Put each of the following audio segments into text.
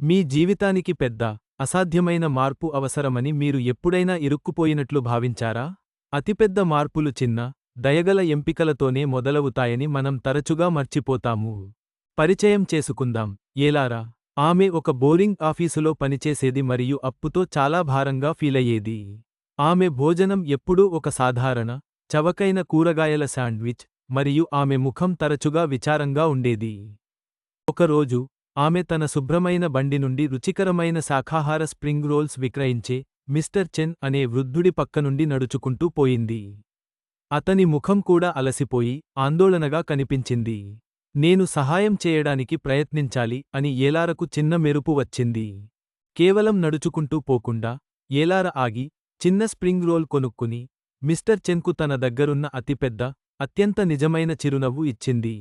మీ జీవితానికి పెద్ద అసాధ్యమైన మార్పు అవసరమని మీరు ఎప్పుడైనా ఇరుక్కుపోయినట్లు భావించారా? అతిపెద్ద మార్పులు చిన్న దయగల ఎంపికలతోనే మొదలవుతాయని మనం తరచుగా మర్చిపోతాము. పరిచయం చేసుకుందాం. ఏలారా? ఆమె ఒక బోరింగ్ ఆఫీసులో పనిచేసేది మరియు అప్పుతో చాలా భారంగా ఫీలయ్యేది. ఆమె భోజనం ఎప్పుడూ ఒక సాధారణ చవకైన కూరగాయల శాండ్విచ్ మరియు ఆమె ముఖం తరచుగా విచారంగా ఉండేది. ఒకరోజు ఆమె తన శుభ్రమైన బండి నుండి రుచికరమైన శాఖాహార స్ప్రింగ్ రోల్స్ విక్రయించే మిస్టర్ చెన్ అనే వృద్ధుడి పక్కనుండి నడుచుకుంటూ పోయింది. అతని ముఖం కూడా అలసిపోయి ఆందోళనగా కనిపించింది. నేను సహాయం చేయడానికి ప్రయత్నించాలి అని ఏలారకు చిన్న మెరుపు వచ్చింది. కేవలం నడుచుకుంటూ పోకుండా ఏలార ఆగి చిన్న స్ప్రింగ్ రోల్ కొనుక్కుని మిస్టర్ చెన్కు తన దగ్గరున్న అతిపెద్ద అత్యంత నిజమైన చిరునవ్వు ఇచ్చింది.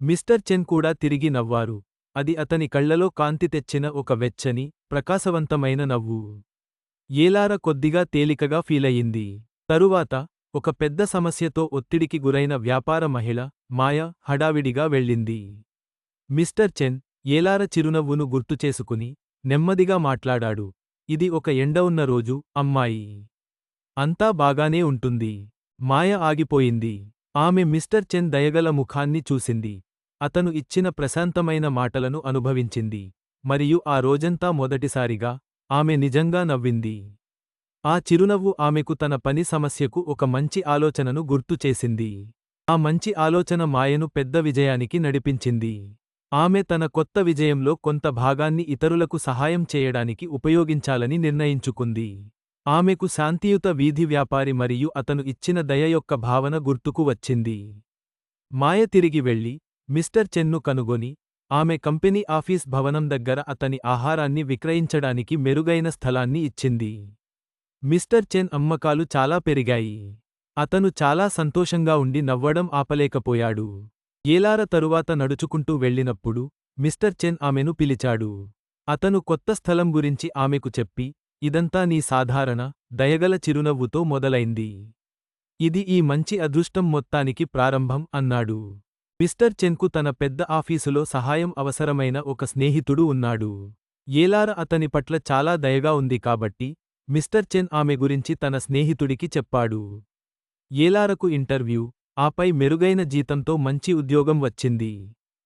మిస్టర్ చెన్ కూడా తిరిగి నవ్వారు. అది అతని కళ్ళలో కాంతి తెచ్చిన ఒక వెచ్చని ప్రకాశవంతమైన నవ్వు. ఏలార కొద్దిగా తేలికగా ఫీలయింది తరువాత ఒక పెద్ద సమస్యతో ఒత్తిడికి గురైన వ్యాపార మహిళ మాయ హడావిడిగా వెళ్ళింది. మిస్టర్ చెన్ ఏలార చిరునవ్వును గుర్తుచేసుకుని నెమ్మదిగా మాట్లాడాడు. ఇది ఒక ఎండ ఉన్న రోజు అమ్మాయి. అంతా బాగానే ఉంటుంది. మాయ ఆగిపోయింది. ఆమె మిస్టర్ చెన్ దయగల ముఖాన్ని చూసింది. అతను ఇచ్చిన ప్రశాంతమైన మాటలను అనుభవించింది. మరియు ఆ రోజంతా మొదటిసారిగా ఆమె నిజంగా నవ్వింది. ఆ చిరునవ్వు ఆమెకు తన పని సమస్యకు ఒక మంచి ఆలోచనను గుర్తుచేసింది ఆ మంచి ఆలోచన మాయను పెద్ద విజయానికి నడిపించింది. ఆమె తన కొత్త విజయంలో కొంత భాగాన్ని ఇతరులకు సహాయం చేయడానికి ఉపయోగించాలని నిర్ణయించుకుంది. ఆమెకు శాంతియుత వీధి వ్యాపారి మరియు అతను ఇచ్చిన దయ యొక్క భావన గుర్తుకు వచ్చింది. మాయ తిరిగి వెళ్ళి మిస్టర్ చెన్ను కనుగొని ఆమె కంపెనీ ఆఫీస్ భవనం దగ్గర అతని ఆహారాన్ని విక్రయించడానికి మెరుగైన స్థలాన్ని ఇచ్చింది. మిస్టర్ చెన్ అమ్మకాలు చాలా పెరిగాయి. అతను చాలా సంతోషంగా ఉండి నవ్వడం ఆపలేకపోయాడు. ఏలార తరువాత నడుచుకుంటూ వెళ్ళినప్పుడు మిస్టర్ చెన్ ఆమెను పిలిచాడు. అతను కొత్త స్థలం గురించి ఆమెకు చెప్పి ఇదంతా నీ సాధారణ దయగల చిరునవ్వుతో మొదలైంది. ఇది ఈ మంచి అదృష్టం మొత్తానికి ప్రారంభం అన్నాడు. మిస్టర్ చెన్కు తన పెద్ద ఆఫీసులో సహాయం అవసరమైన ఒక స్నేహితుడు ఉన్నాడు. ఏలార అతని పట్ల చాలా దయగా ఉంది కాబట్టి మిస్టర్ చెన్ ఆమె గురించి తన స్నేహితుడికి చెప్పాడు. ఏలారకు ఇంటర్వ్యూ ఆపై మెరుగైన జీతంతో మంచి ఉద్యోగం వచ్చింది.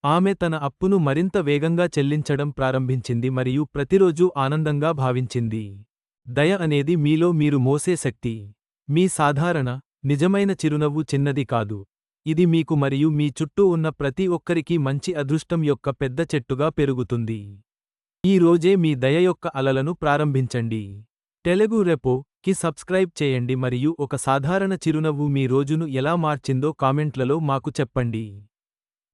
ఆమె తన అప్పును మరింత వేగంగా చెల్లించడం ప్రారంభించింది మరియు ప్రతిరోజూ ఆనందంగా భావించింది. దయ అనేది మీలో మీరు మోసే శక్తి. మీ సాధారణ నిజమైన చిరునవ్వు చిన్నది కాదు. ఇది మీకు మరియు మీ చుట్టూ ఉన్న ప్రతి ఒక్కరికీ మంచి అదృష్టం యొక్క పెద్ద చెట్టుగా పెరుగుతుంది. ఈ రోజే మీ దయ యొక్క అలలను ప్రారంభించండి. తెలుగు రెపో కి సబ్స్క్రైబ్ చేయండి మరియు ఒక సాధారణ చిరునవ్వు మీ రోజును ఎలా మార్చిందో కామెంట్లలో మాకు చెప్పండి.